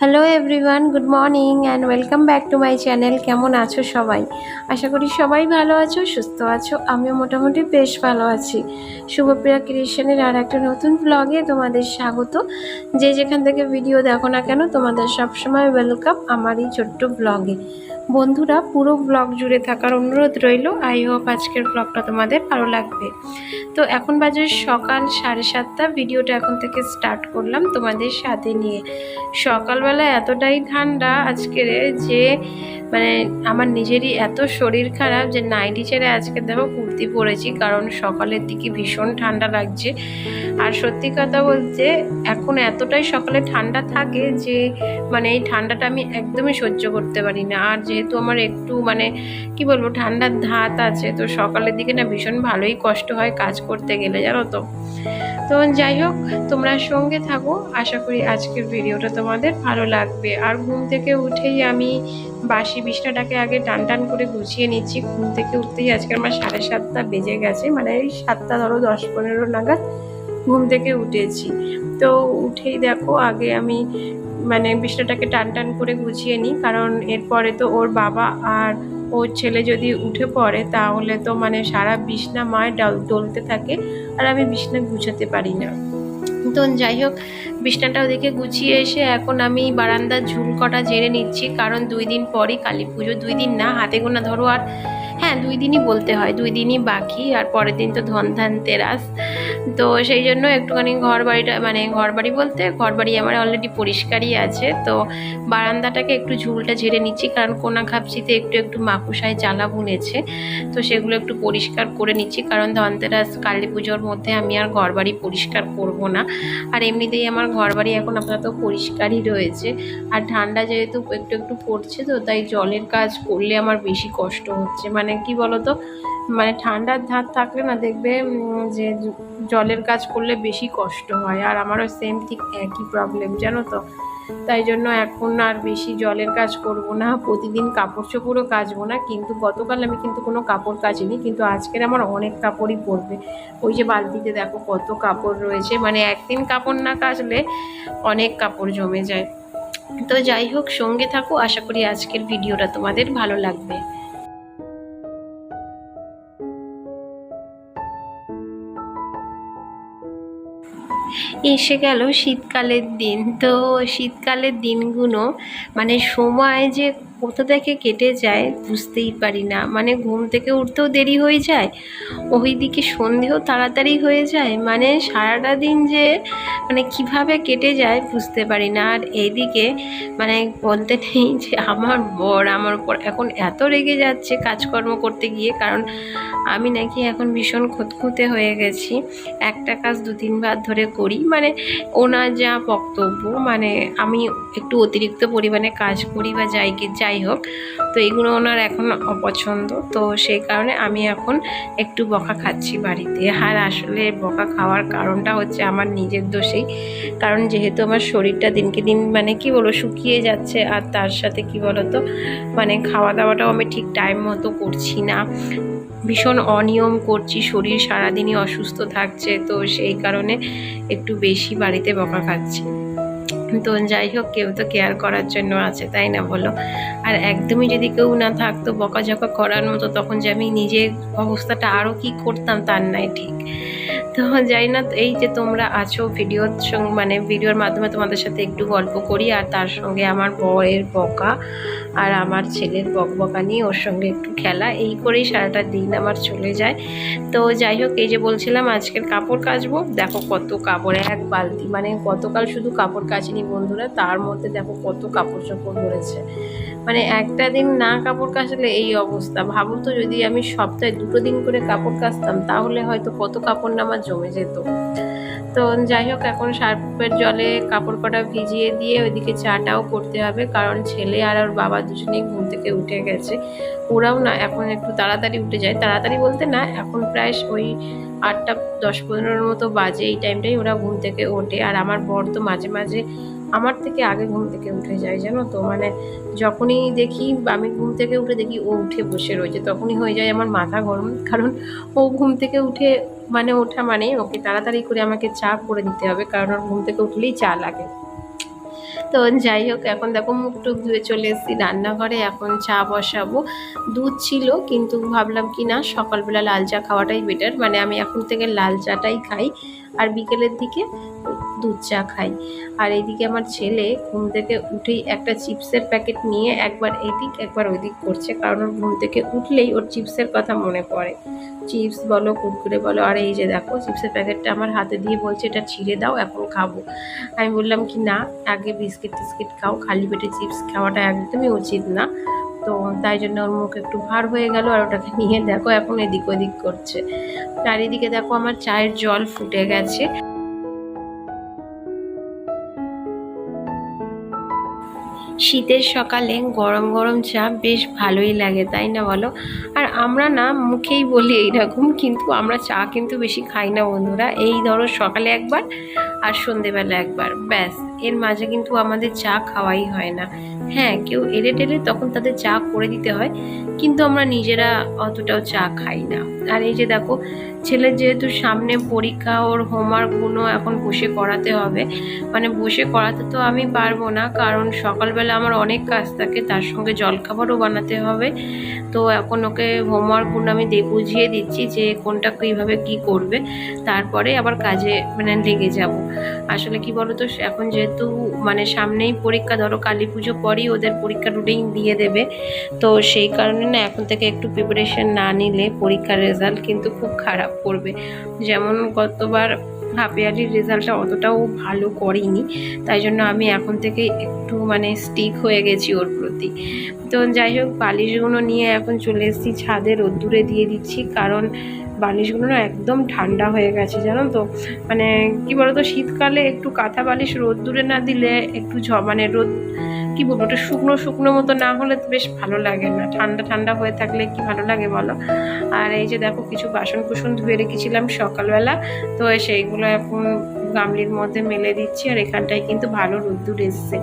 Hello everyone good morning and welcome back to my channel কেমন আছো সবাই? আশা করি সবাই ভালো আছো, সুস্থ আছো। আমিও মোটামুটি বেশ ভালো আছি। শুভপ্রিয়া ক্রিয়েশনের আর একটা নতুন ব্লগে তোমাদের স্বাগত। যে যেখান থেকে ভিডিও দেখো না কেন, তোমাদের সবসময় ওয়েলকাম আমার এই ছোট্ট ব্লগে বন্ধুরা, পুরো ব্লগ জুড়ে থাকার অনুরোধ রইল। আই হোপ আজকের ব্লগটা তোমাদের ভালো লাগবে। তো এখন বাজে সকাল সাড়ে সাতটা। ভিডিওটা এখন থেকে স্টার্ট করলাম তোমাদের সাথে নিয়ে। সকালবেলা এতটাই ঠান্ডা আজকের যে মানে আমার নিজেরই এত শরীর খারাপ যে নাইটি ছেড়ে আজকে দেখো কুর্তি পরেছি, কারণ সকালের দিকে ভীষণ ঠান্ডা লাগছে। আর সত্যি কথা বলতে, এখন এতটাই সকালে ঠান্ডা থাকে যে মানে এই ঠান্ডাটা আমি একদমই সহ্য করতে পারি না। আর যেহেতু আমার একটু মানে কি বলব, ঠান্ডার ধাত আছে, তো সকালের দিকে না ভীষণ ভালোই কষ্ট হয় কাজ করতে গেলে, জানো তো। তো যাই হোক, তোমরা সঙ্গে থাকো, আশা করি আজকের ভিডিওটা তোমাদের ভালো লাগবে। আর ঘুম থেকে উঠেই আমি বাসি বিছনাটাকে আগে টান টান করে গুছিয়ে নিচ্ছি। ঘুম থেকে উঠতেই আজকে আমার সাড়ে সাতটা বেজে গেছে মানে এই সাতটা ধরো দশ পনেরো নাগাদ ঘুম থেকে উঠেছি। তো উঠেই দেখো, আগে আমি মানে বিছনাটাকে টান টান করে গুছিয়ে নিই, কারণ এরপরে তো ওর বাবা আর ওর ছেলে যদি উঠে পড়ে তাহলে তো মানে সারা বিছনা মায় ডল- ডলতে থাকে আর আমি বিছনা গুছাতে পারি না। তো যাই হোক বিছনাটা ওদিকে গুছিয়ে এসে এখন আমি বারান্দার ঝুল কটা জেনে নিচ্ছি, কারণ দুই দিন পরই কালী পুজো, দুই দিন না, হাতে গোনা ধরো আর হ্যাঁ দুই দিনই বলতে হয়, দুই দিনই বাকি আর পরের দিন তো ধন ধান তেরাস। তো সেই জন্য একটুখানি ঘর বাড়িটা মানে ঘর বাড়ি বলতে ঘর বাড়ি আমার অলরেডি পরিষ্কারই আছে। তো বারান্দাটাকে একটু ঝুলটা ঝেড়ে নিচ্ছি, কারণ কোনা খাপচিতে একটু একটু মাকুসায় জ্বালা বুনেছে। তো সেগুলো একটু পরিষ্কার করে নিচ্ছি, কারণ ধনতেরাস কালী পুজোর মধ্যে আমি আর ঘর বাড়ি পরিষ্কার করব না। আর এমনিতেই আমার ঘর বাড়ি এখন আপাতত পরিষ্কারই রয়েছে। আর ঠান্ডা যেহেতু একটু একটু পড়ছে তো, তাই জলের কাজ করলে আমার বেশি কষ্ট হচ্ছে। মানে কি বলতো? মানে ঠান্ডার ধার থাকলে না দেখবে যে জলের কাজ করলে বেশি কষ্ট হয়। আর আমারও সেম ঠিক একই প্রবলেম জানো তো? তাই জন্য এখন আর বেশি জলের কাজ করব না। প্রতিদিন কাপড় চোপড়ও কাচবো না। কিন্তু গতকাল আমি কিন্তু কোনো কাপড় কাচিনি, কিন্তু আজকের আমার অনেক কাপড়ই পরবে ওই যে বালতিতে দেখো কত কাপড় রয়েছে। মানে একদিন কাপড় না কাচলে অনেক কাপড় জমে যায়। তো যাই হোক, সঙ্গে থাকো। আশা করি আজকের ভিডিওটা তোমাদের ভালো লাগবে। এসে গেল শীতকালের দিন। তো শীতকালের দিনগুলো মানে সময় যে কোথা থেকে কেটে যায়, বুঝতেই পারি না। মানে ঘুম থেকে উঠতেও দেরি হয়ে যায়, ওইদিকে সন্ধেও তাড়াতাড়ি হয়ে যায়। মানে সারাটা দিন যে মানে কীভাবে কেটে যায় বুঝতে পারি না। আর এইদিকে মানে বলতে নেই যে, আমার বর আমার উপর এখন এত রেগে যাচ্ছে কাজকর্ম করতে গিয়ে। কারণ আমি নাকি এখন ভীষণ খুঁতখুঁতে হয়ে গেছি। একটা কাজ দু তিনবার ধরে করি। মানে ওনার যা বক্তব্য মানে আমি একটু অতিরিক্ত পরিমাণে কাজ করি বা যাই কি যাই হোক, তো এগুলো ওনার এখন অপছন্দ। তো সেই কারণে আমি এখন একটু বকা খাচ্ছি বাড়িতে। আর আসলে বকা খাওয়ার কারণটা হচ্ছে আমার নিজের দোষেই। কারণ যেহেতু আমার শরীরটা দিনকে দিন মানে কি বলো শুকিয়ে যাচ্ছে আর তার সাথে কি বলো তো মানে খাওয়া দাওয়াটাও আমি ঠিক টাইম মতো করছি না। ভীষণ অনিয়ম করছি, শরীর সারাদিনই অসুস্থ থাকছে, তো সেই কারণে একটু বেশি বাড়িতে বকা খাচ্ছি। তো যাই হোক, কেউ তো কেয়ার করার জন্য আছে, তাই না বলো? আর একদমই যদি কেউ না থাকতো বকাঝকা করার মতো, তখন যে আমি নিজের অবস্থাটা আরও কি করতাম তার নাই ঠিক। তো যাই না। এই যে তোমরা আছো ভিডিওর সঙ্গে মানে ভিডিওর মাধ্যমে তোমাদের সাথে একটু গল্প করি, আর তার সঙ্গে আমার বরের বকা আর আমার ছেলের বকবকা নিয়ে ওর সঙ্গে একটু খেলা। এই করেই সারাটা দিন আমার চলে যায়। তো যাই হোক, এই যে বলছিলাম আজকের কাপড় কাচবো। দেখো কত কাপড়, এক বালতি মানে গতকাল শুধু কাপড় কাচিনি বন্ধুরা, তার মধ্যে দেখো কত কাপড় চোপড় ধরেছে। মানে একটা দিন না কাপড় কাচলে এই অবস্থা। ভাবো তো যদি আমি সপ্তাহে দুটো দিন করে কাপড় কাচতাম, তাহলে হয়তো কত কাপড় না আমার জমে যেত। তো যাই হোক এখন সার্ফের জলে কাপড় কটা ভিজিয়ে দিয়ে ওইদিকে চাটাও করতে হবে, কারণ ছেলে আর ওর বাবা দুজনেই ঘুম থেকে উঠে গেছে। ওরাও না, এখন একটু তাড়াতাড়ি উঠে যায়। তাড়াতাড়ি বলতে না, এখন প্রায় ওই আটটা, দশ পনেরোর মতো বাজে এই টাইমটাই ওরা ঘুম থেকে ওঠে। আর আমার বর তো মাঝে মাঝে আমার থেকে আগে ঘুম থেকে উঠে যায়, জানো তো? মানে যখনই দেখি আমি ঘুম থেকে উঠে দেখি ও উঠে বসে রয়েছে, তখনই হয়ে যায় আমার মাথা গরম। কারণ ও ঘুম থেকে উঠে মানে ওঠা মানে ওকে তাড়াতাড়ি করে আমাকে চা করে দিতে হবে, কারণ ওর ঘুম থেকে উঠলেই চা লাগে। তো যাই হোক, এখন দেখো মুখ টুক ধুয়ে চলে এসেছি রান্নাঘরে, এখন চা বসাবো। দুধ ছিল, কিন্তু ভাবলাম কি না, সকালবেলা লাল চা খাওয়াটাই বেটার মানে আমি এখন থেকে লাল চাটাই খাই, আর বিকেলের দিকে দুধ চা খাই। আর এইদিকে আমার ছেলে ঘুম থেকে উঠেই একটা চিপসের প্যাকেট নিয়ে একবার এদিক, একবার ওইদিক করছে। কারণ ওর ঘুম থেকে উঠলেই ওর চিপসের কথা মনে পড়ে। চিপস বলো, কুরকুরে বলো, আর এই যে দেখো, চিপসের প্যাকেটটা আমার হাতে দিয়ে বলছে, এটা ছিঁড়ে দাও, এখন খাব। আমি বললাম কি, না, আগে বিস্কিট টিস্কিট খাও, খালি পেটে চিপস খাওয়াটা একদমই উচিত না। তো তাই জন্য ওর মুখ একটু ভার হয়ে গেল আর ওটাকে নিয়ে দেখো, এখন এদিক ওদিক করছে। চারিদিকে দেখো আমার চায়ের জল ফুটে গেছে। শীতের সকালে গরম গরম চা বেশ ভালোই লাগে, তাই না বলো? আর আমরা না মুখেই বলি এইরকম, কিন্তু আমরা চা কিন্তু বেশি খাই না বন্ধুরা। এই ধরো সকালে একবার আর সন্ধেবেলা একবার, ব্যাস। এর মাঝে কিন্তু আমাদের চা খাওয়াই হয় না। হ্যাঁ কেউ এলে টেলে তখন তাদের চা করে দিতে হয়, কিন্তু আমরা নিজেরা অতটাও চা খাই না। আর এই যে দেখো, ছেলের যেহেতু সামনে পরীক্ষা, ওর হোমওয়ার্কগুলো এখন বসে করাতে হবে। মানে বসে করাতে তো আমি পারব না, কারণ সকালবেলা আমার অনেক কাজ থাকে, তার সঙ্গে জলখাবারও বানাতে হবে। তো এখন ওকে হোমওয়ার্কগুলো আমি বুঝিয়ে দিচ্ছি যে কোনটা কীভাবে কি করবে, তারপরে আবার কাজে মানে লেগে যাব। আসলে কি বলতো এখন যেহেতু মানে সামনেই পরীক্ষা, ধরো কালী পুজো পরই ওদের পরীক্ষা রুটিন দিয়ে দেবে। তো সেই কারণে না, এখন থেকে একটু প্রিপারেশন না নিলে পরীক্ষার রেজাল্ট কিন্তু খুব খারাপ করবে যেমন গতবার হাফ ইয়ারলির রেজাল্টটা অতটাও ভালো করিনি, তাই জন্য আমি এখন থেকে একটু মানে স্টিক হয়ে গেছি ওর প্রতি। তো যাই হোক, বালিশগুলো নিয়ে এখন চলে এসেছি ছাদে, রোদ্দুরে দিয়ে দিচ্ছি, কারণ বালিশগুলো না একদম ঠান্ডা হয়ে গেছে, জানো তো? মানে কি বলতো, শীতকালে একটু কাঁথা বালিশ রোদ্দুরে না দিলে একটু ঝ মানে রোদ, কি বলব ওটা শুকনো শুকনো মতো না হলে বেশ ভালো লাগে না। ঠান্ডা ঠান্ডা হয়ে থাকলে কি ভালো লাগে বলো? আর এই যে দেখো, কিছু বাসন কুসন ধুয়ে রেখেছিলাম সকালবেলা, তো সেইগুলো এখন গামলির মধ্যে মেলে দিচ্ছি আর এখানটায় কিন্তু ভালো রোদ্দুর এসছে।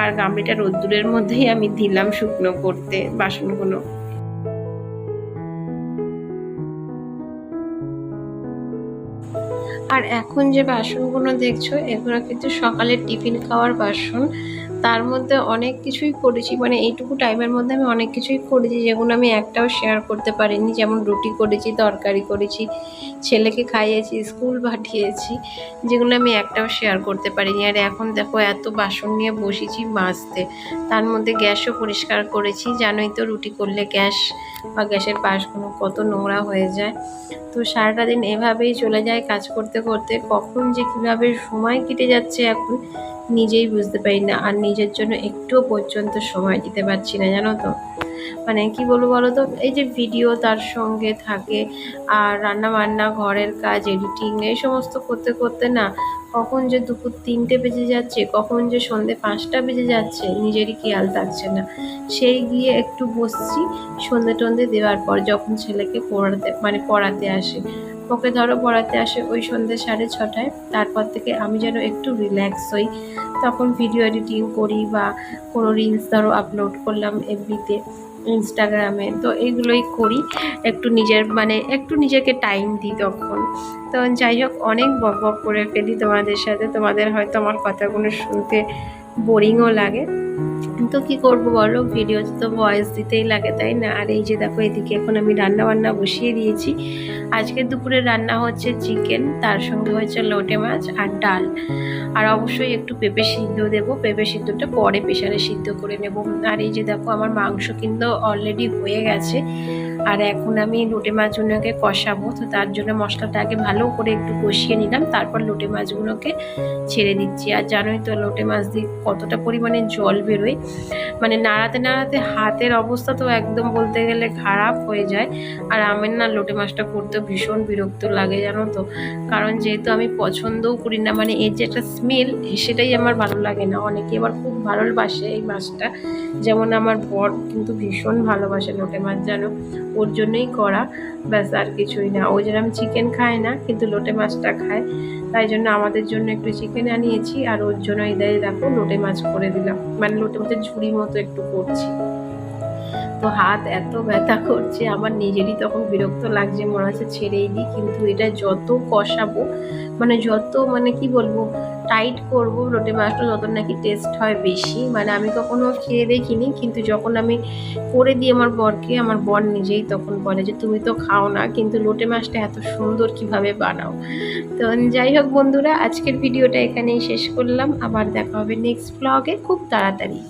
আর গামলিটা রোদ্দুরের মধ্যেই আমি দিলাম শুকনো করতে বাসনগুলো। আর এখন যে বাসনগুলো দেখছ এগুলো কিন্তু সকালে টিফিন খাওয়ার বাসন। তার মধ্যে অনেক কিছুই করেছি। মানে এইটুকু টাইমের মধ্যে আমি অনেক কিছুই করেছি যেগুলো আমি একটাও শেয়ার করতে পারিনি। যেমন রুটি করেছি, তরকারি করেছি, ছেলেকে খাইয়েছি স্কুল পাঠিয়েছি, যেগুলো আমি একটাও শেয়ার করতে পারিনি। আর এখন দেখো এত বাসন নিয়ে বসেছি মাজতে। তার মধ্যে গ্যাসও পরিষ্কার করেছি। জানোই তো রুটি করলে গ্যাস বা গ্যাসের পাশগুলো কত নোংরা হয়ে যায়। তো সারাটা দিন এভাবেই চলে যায় কাজ করতে করতে। কখন যে কীভাবে সময় কেটে যাচ্ছে এখন নিজেই বুঝতে পারি না আর নিজের জন্য একটুও পর্যন্ত সময় দিতে পারছি না, জানো তো? মানে কি বলব বলো তো? এই যে ভিডিও তার সঙ্গে থাকে আর রান্না বান্না, ঘরের কাজ এডিটিং এই সমস্ত করতে করতে না কখন যে দুপুর তিনটে বেজে যাচ্ছে, কখন যে সন্ধে পাঁচটা বেজে যাচ্ছে, নিজেরই খেয়াল থাকছে না। সেই গিয়ে একটু বসছি সন্ধে টন্ধে দেওয়ার পর যখন ছেলেকে পড়াতে মানে পড়াতে আসে। ওকে ধরো পড়াতে আসে ওই সন্ধ্যে সাড়ে ছটায়। তারপর থেকে আমি যেন একটু রিল্যাক্স হই। তখন ভিডিও এডিটিং করি বা কোনো রিলস ধরো আপলোড করলাম এফবিতে ইনস্টাগ্রামে তো এগুলোই করি। একটু নিজের মানে একটু নিজেকে টাইম দিই তখন। তো যাই হোক, অনেক বক বক করে ফেলি তোমাদের সাথে। তোমাদের হয়তো আমার কথাগুলো শুনতে বোরিংও লাগে। তো কি করব বলো? ভিডিওতে তো ভয়েস দিতেই লাগে, তাই না? আর এই যে দেখো, এদিকে এখন আমি রান্না বান্না বসিয়ে দিয়েছি। আজকে দুপুরে রান্না হচ্ছে চিকেন তার সঙ্গে হচ্ছে লোটে মাছ আর ডাল। আর অবশ্যই একটু পেঁপে সিদ্ধ দেবো। পেঁপে সিদ্ধটা পরে প্রেশারে সিদ্ধ করে নেব। আর এই যে দেখো, আমার মাংস কিন্তু অলরেডি হয়ে গেছে। আর এখন আমি লোটে মাছগুলোকে কষাবো। তো তার জন্য মশলাটা আগে ভালো করে একটু কষিয়ে নিলাম। তারপর লোটে মাছগুলোকে ছেড়ে দিচ্ছি। আর জানোই তো, লোটে মাছ দিয়ে কতটা পরিমাণে জল বেরোয়। মানে নাড়াতে নাড়াতে হাতের অবস্থা তো একদম বলতে গেলে খারাপ হয়ে যায়। আর আমার না লোটে মাছটা করতে ভীষণ বিরক্ত লাগে, জানো তো। কারণ যেহেতু আমি পছন্দও করি না মানে এর যে একটা স্মেল সেটাই আমার ভালো লাগে না। অনেকে আবার খুব ভালোবাসে এই মাছটা। যেমন আমার বর কিন্তু ভীষণ ভালোবাসে লোটে মাছ, জানো? ওর জন্যই করা। ব্যাস, আর কিছুই না। ও যেরকম চিকেন খায় না, কিন্তু লোটে মাছটা খায় তাই জন্য আমাদের জন্য একটু চিকেন আনিয়েছি, আর ওর জন্য এদের দেখো, লোটে মাছ করে দিলাম। মানে লোটে মাছের ঝুড়ি মতো একটু করছি। তো হাত, এত ব্যথা করছে, আমার নিজেরই তখন বিরক্ত লাগছে, মনে হচ্ছে ছেড়েই দিই, কিন্তু এটা যত কষাবো মানে যত মানে কি বলব টাইট করব লোটে মাছটা তত নাকি টেস্ট হয় বেশি মানে আমি কখনো খেয়ে দেখিনি, কিন্তু যখন আমি করে দিই আমার বরকে, আমার বর নিজেই তখন বলে যে, তুমি তো খাও না, কিন্তু লোটে মাছটা এত সুন্দর কীভাবে বানাও? তো যাই হোক বন্ধুরা, আজকের ভিডিওটা এখানেই শেষ করলাম, আবার দেখা হবে নেক্সট ব্লগে খুব তাড়াতাড়ি।